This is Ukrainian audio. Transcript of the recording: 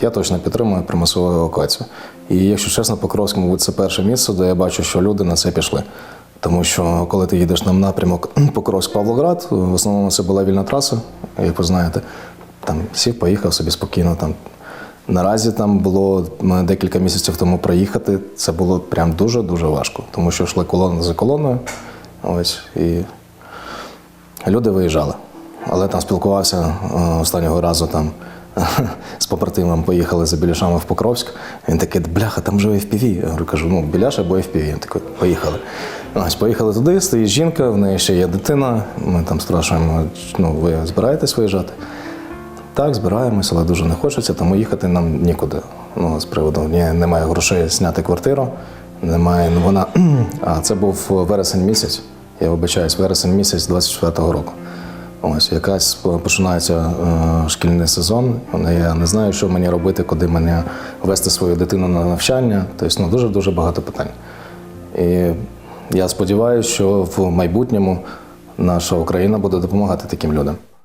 Я точно підтримую примусову евакуацію. І якщо чесно, Покровськ, мабуть, це перше місце, де я бачу, що люди на це пішли. Тому що коли ти їдеш на напрямок Покровськ-Павлоград, в основному це була вільна траса, як ви знаєте. Там сів, поїхав собі спокійно. Там. Наразі там було декілька місяців тому проїхати. Це було прям дуже-дуже важко, тому що йшли колона за колоною. Ось, і люди виїжджали. Але там спілкувався е, останнього разу там з побратимом, поїхали за Біляшами в Покровськ. Він такий, бляха, там же FPV. Я говорю, кажу, ну, Біляш або FPV. Він такий, поїхали. Ось, поїхали туди, стоїть жінка, в неї ще є дитина. Ми там спрашуємо, ну, ви збираєтесь виїжджати? Так, збираємось, але дуже не хочеться, тому їхати нам нікуди. Ну, з приводу немає грошей зняти квартиру, немає. Ну, вона. А це був вересень місяць. Я вибачаюсь, вересень місяць 24-го року. Ось якась починається е, шкільний сезон. Я не знаю, що мені робити, куди мене вести свою дитину на навчання. Тобто, ну, дуже дуже багато питань. І я сподіваюся, що в майбутньому наша Україна буде допомагати таким людям.